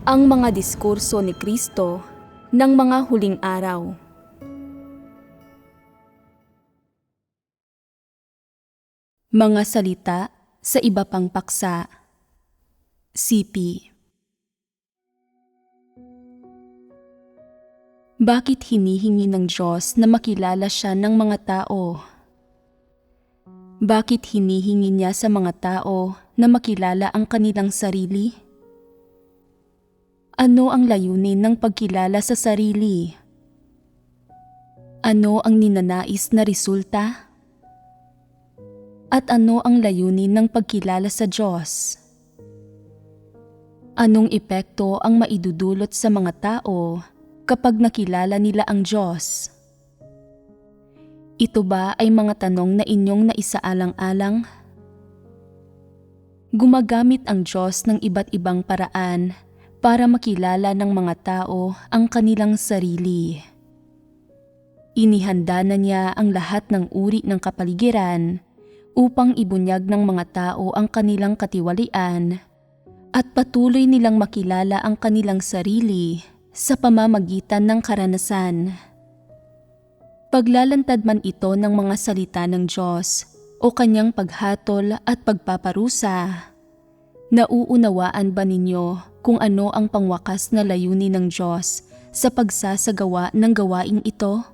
ang mga diskurso ni Kristo ng mga huling araw. Mga salita sa iba pang paksa. CP Bakit hinihingi ng Diyos na makilala siya ng mga tao? Bakit hinihingi niya sa mga tao na makilala ang kanilang sarili? Ano ang layunin ng pagkilala sa sarili? Ano ang ninanais na resulta? At ano ang layunin ng pagkilala sa Diyos? Anong epekto ang maidudulot sa mga tao kapag nakilala nila ang Diyos? Ito ba ay mga tanong na inyong naisaalang-alang? Gumagamit ang Diyos ng iba't ibang paraan para makilala ng mga tao ang kanilang sarili. Inihanda na niya ang lahat ng uri ng kapaligiran upang ibunyag ng mga tao ang kanilang katiwalian at patuloy nilang makilala ang kanilang sarili sa pamamagitan ng karanasan. Paglalantad man ito ng mga salita ng Diyos o kanyang paghatol at pagpaparusa, nauunawaan ba ninyo kung ano ang pangwakas na layunin ng Diyos sa pagsasagawa ng gawaing ito?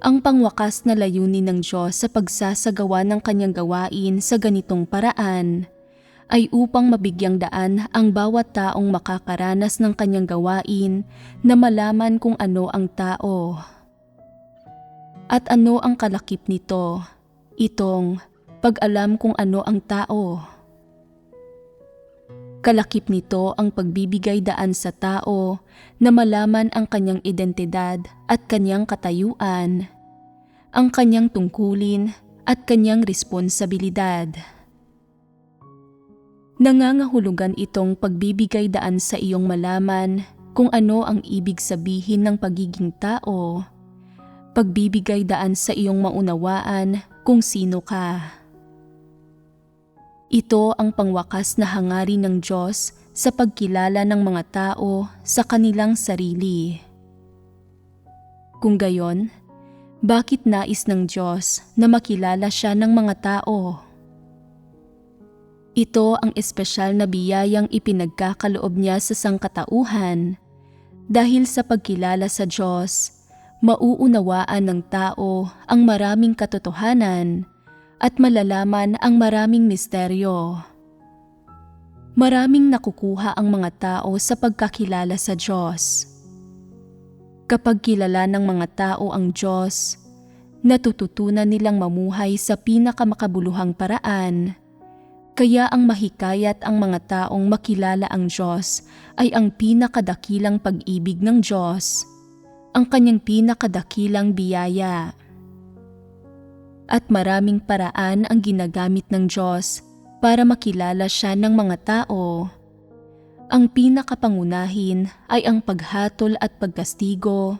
Ang pangwakas na layunin ng Diyos sa pagsasagawa ng kanyang gawain sa ganitong paraan ay upang mabigyang daan ang bawat taong makakaranas ng kanyang gawain na malaman kung ano ang tao. At ano ang kalakip nito? Itong pag-alam kung ano ang tao. Kalakip nito ang pagbibigay daan sa tao na malaman ang kanyang identidad at kanyang katayuan, ang kanyang tungkulin at kanyang responsibilidad. Nangangahulugan itong pagbibigay daan sa iyong malaman kung ano ang ibig sabihin ng pagiging tao, pagbibigay daan sa iyong maunawaan kung sino ka. Ito ang pangwakas na hangarin ng Diyos sa pagkilala ng mga tao sa kanilang sarili. Kung gayon, bakit nais ng Diyos na makilala siya ng mga tao? Ito ang espesyal na biyayang ipinagkakaloob niya sa sangkatauhan dahil sa pagkilala sa Diyos, mauunawaan ng tao ang maraming katotohanan at malalaman ang maraming misteryo. Maraming nakukuha ang mga tao sa pagkakilala sa Diyos. Kapag kilala ng mga tao ang Diyos, natututunan nilang mamuhay sa pinakamakabuluhang paraan. Kaya ang mahikayat ang mga taong makilala ang Diyos ay ang pinakadakilang pag-ibig ng Diyos, ang kanyang pinakadakilang biyaya at maraming paraan ang ginagamit ng Diyos para makilala siya ng mga tao. Ang pinakapangunahin ay ang paghatol at pagkastigo,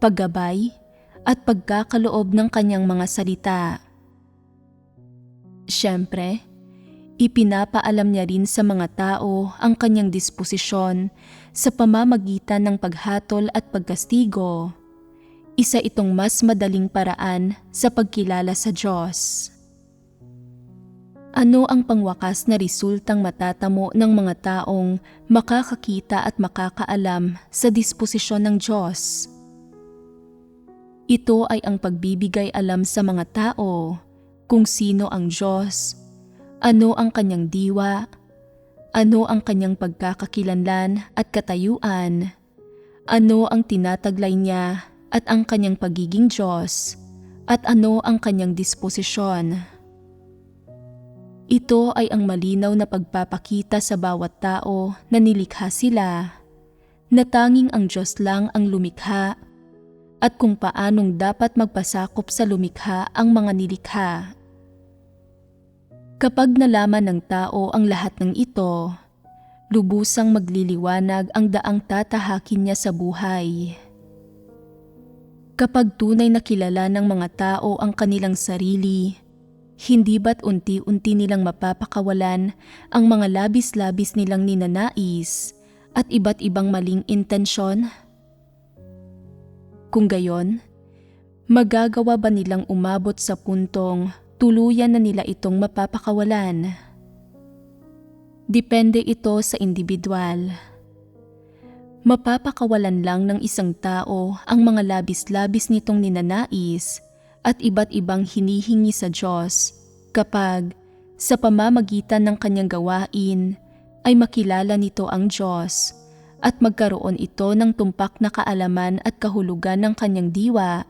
paggabay at pagkakaloob ng kanyang mga salita. Siyempre, ipinapaalam niya rin sa mga tao ang kanyang disposisyon sa pamamagitan ng paghatol at pagkastigo isa itong mas madaling paraan sa pagkilala sa Diyos. Ano ang pangwakas na resultang matatamo ng mga taong makakakita at makakaalam sa disposisyon ng Diyos? Ito ay ang pagbibigay alam sa mga tao kung sino ang Diyos, ano ang kanyang diwa, ano ang kanyang pagkakakilanlan at katayuan, ano ang tinataglay niya at ang kanyang pagiging Diyos at ano ang kanyang disposisyon. Ito ay ang malinaw na pagpapakita sa bawat tao na nilikha sila, na tanging ang Diyos lang ang lumikha at kung paanong dapat magpasakop sa lumikha ang mga nilikha. Kapag nalaman ng tao ang lahat ng ito, lubusang magliliwanag ang daang tatahakin niya sa buhay. Kapag tunay na kilala ng mga tao ang kanilang sarili, Hindi ba't unti-unti nilang mapapakawalan ang mga labis-labis nilang ninanais at iba't ibang maling intensyon? Kung gayon, magagawa ba nilang umabot sa puntong tuluyan na nila itong mapapakawalan? Depende ito sa individual. Mapapakawalan lang ng isang tao ang mga labis-labis nitong ninanais at iba't ibang hinihingi sa Diyos kapag sa pamamagitan ng kanyang gawain ay makilala nito ang Diyos at magkaroon ito ng tumpak na kaalaman at kahulugan ng kanyang diwa,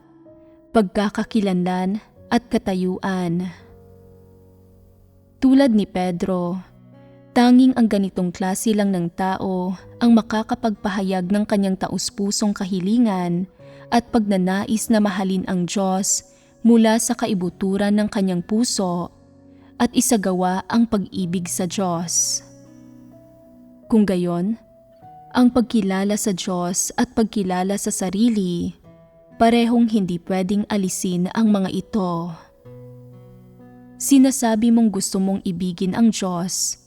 pagkakakilanlan at katayuan. Tulad ni Pedro, tanging ang ganitong klase lang ng tao ang makakapagpahayag ng kanyang taus-pusong kahilingan at pagnanais na mahalin ang Diyos mula sa kaibuturan ng kanyang puso at isagawa ang pag-ibig sa Diyos. Kung gayon, ang pagkilala sa Diyos at pagkilala sa sarili, parehong hindi pwedeng alisin ang mga ito. Sinasabi mong gusto mong ibigin ang Diyos,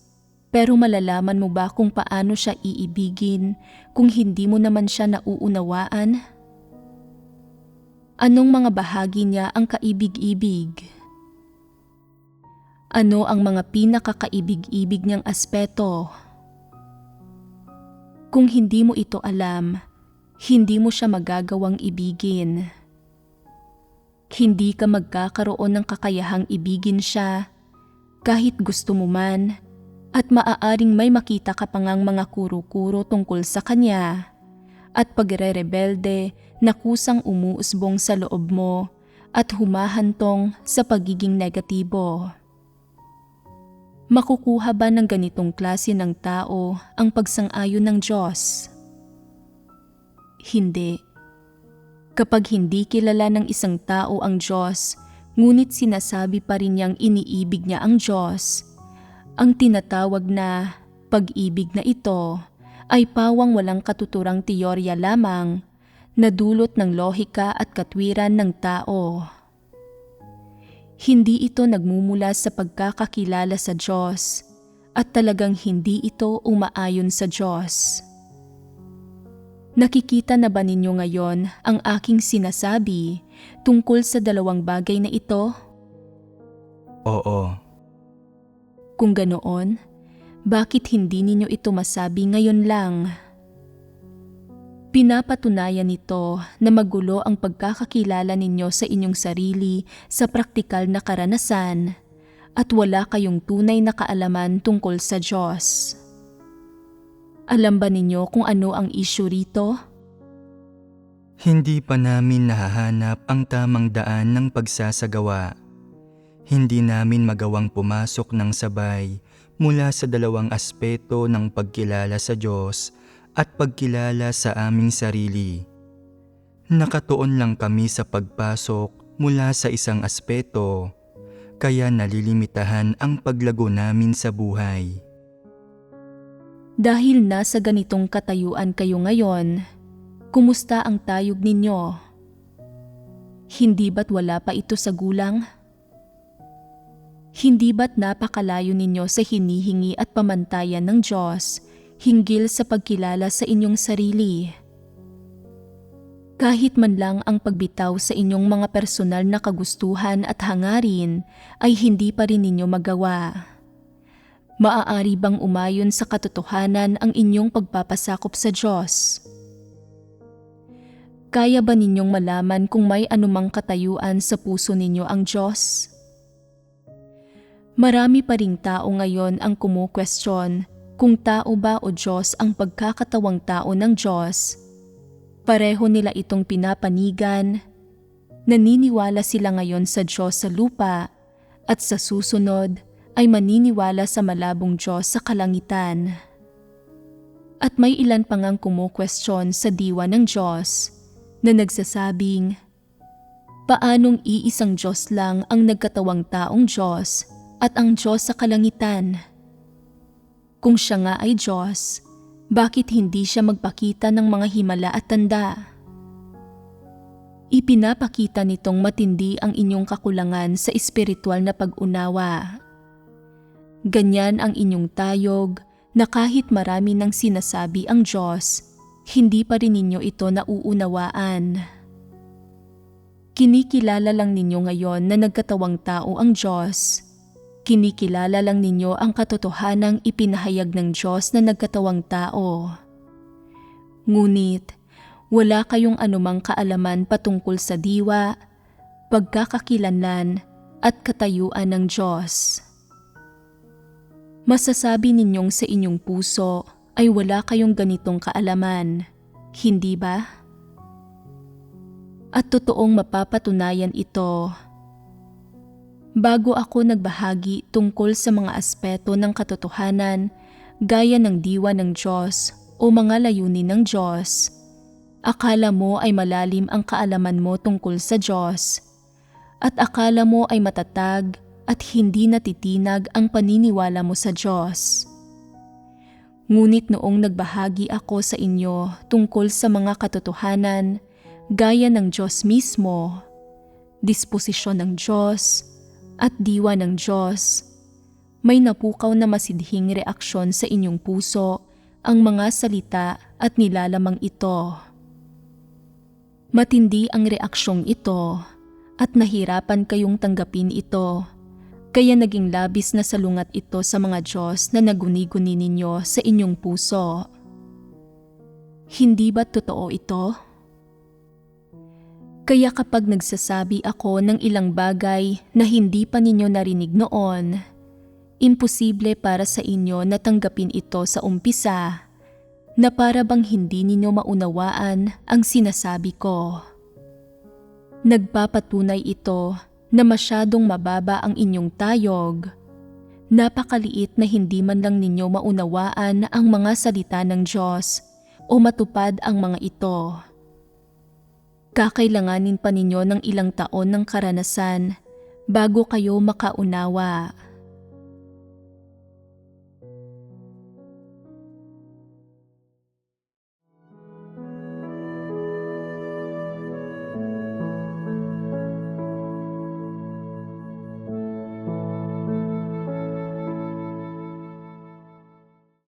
pero malalaman mo ba kung paano siya iibigin kung hindi mo naman siya nauunawaan? Anong mga bahagi niya ang kaibig-ibig? Ano ang mga pinakakaibig-ibig niyang aspeto? Kung hindi mo ito alam, hindi mo siya magagawang ibigin. Hindi ka magkakaroon ng kakayahang ibigin siya kahit gusto mo man at maaaring may makita ka pangang mga kuro-kuro tungkol sa kanya at pagre-rebelde na kusang umuusbong sa loob mo at humahantong sa pagiging negatibo. Makukuha ba ng ganitong klase ng tao ang pagsang-ayon ng Diyos? Hindi. Kapag hindi kilala ng isang tao ang Diyos, ngunit sinasabi pa rin niyang iniibig niya ang Diyos, ang tinatawag na pag-ibig na ito ay pawang walang katuturang teorya lamang na dulot ng lohika at katwiran ng tao. Hindi ito nagmumula sa pagkakakilala sa Diyos at talagang hindi ito umaayon sa Diyos. Nakikita na ba ninyo ngayon ang aking sinasabi tungkol sa dalawang bagay na ito? Oo, Kung ganoon, bakit hindi ninyo ito masabi ngayon lang? Pinapatunayan nito na magulo ang pagkakakilala ninyo sa inyong sarili sa praktikal na karanasan at wala kayong tunay na kaalaman tungkol sa Diyos. Alam ba ninyo kung ano ang issue rito? hindi pa namin nahahanap ang tamang daan ng pagsasagawa. Hindi namin magawang pumasok ng sabay mula sa dalawang aspeto ng pagkilala sa Diyos at pagkilala sa aming sarili. Nakatuon lang kami sa pagpasok mula sa isang aspeto, kaya nalilimitahan ang paglago namin sa buhay. Dahil nasa ganitong katayuan kayo ngayon, kumusta ang tayog ninyo? Hindi ba't wala pa ito sa gulang? Hindi ba't napakalayo ninyo sa hinihingi at pamantayan ng Diyos hinggil sa pagkilala sa inyong sarili? Kahit man lang ang pagbitaw sa inyong mga personal na kagustuhan at hangarin ay hindi pa rin ninyo magawa. Maaari bang umayon sa katotohanan ang inyong pagpapasakop sa Diyos? Kaya ba ninyong malaman kung may anumang katayuan sa puso ninyo ang Diyos? Marami pa ring tao ngayon ang kumukwestiyon kung tao ba o Diyos ang pagkakatawang tao ng Diyos. Pareho nila itong pinapanigan. Naniniwala sila ngayon sa Diyos sa lupa at sa susunod ay maniniwala sa malabong Diyos sa kalangitan. At may ilan pang ang kumukwestiyon sa diwa ng Diyos na nagsasabing, Paanong iisang Diyos lang ang nagkatawang taong Diyos at ang Diyos sa kalangitan? Kung siya nga ay Diyos, bakit hindi siya magpakita ng mga himala at tanda? ipinapakita nitong matindi ang inyong kakulangan sa espiritual na pag-unawa. Ganyan ang inyong tayog na kahit marami ng sinasabi ang Diyos, hindi pa rin ninyo ito nauunawaan. Kinikilala lang ninyo ngayon na nagkatawang tao ang Diyos. Kinikilala lang ninyo ang katotohanang ipinahayag ng Diyos na nagkatawang tao. Ngunit, wala kayong anumang kaalaman patungkol sa diwa, pagkakakilanlan at katayuan ng Diyos. Masasabi ninyong sa inyong puso ay wala kayong ganitong kaalaman, hindi ba? At totoong mapapatunayan ito. Bago ako nagbahagi tungkol sa mga aspeto ng katotohanan gaya ng diwa ng Diyos o mga layunin ng Diyos, akala mo ay malalim ang kaalaman mo tungkol sa Diyos at akala mo ay matatag at hindi natitinag ang paniniwala mo sa Diyos. Ngunit noong nagbahagi ako sa inyo tungkol sa mga katotohanan gaya ng Diyos mismo, disposisyon ng Diyos, at diwa ng Diyos, may napukaw na masidhing reaksyon sa inyong puso ang mga salita at nilalamang ito. Matindi ang reaksyong ito at nahirapan kayong tanggapin ito kaya naging labis na salungat ito sa mga Diyos na naguni-guni ninyo sa inyong puso. Hindi ba totoo ito? Kaya kapag nagsasabi ako ng ilang bagay na hindi pa ninyo narinig noon, imposible para sa inyo na tanggapin ito sa umpisa na para bang hindi ninyo maunawaan ang sinasabi ko. Nagpapatunay ito na masyadong mababa ang inyong tayog. Napakaliit na hindi man lang ninyo maunawaan ang mga salita ng Diyos o matupad ang mga ito. Kakailanganin pa ninyo ng ilang taon ng karanasan bago kayo makaunawa.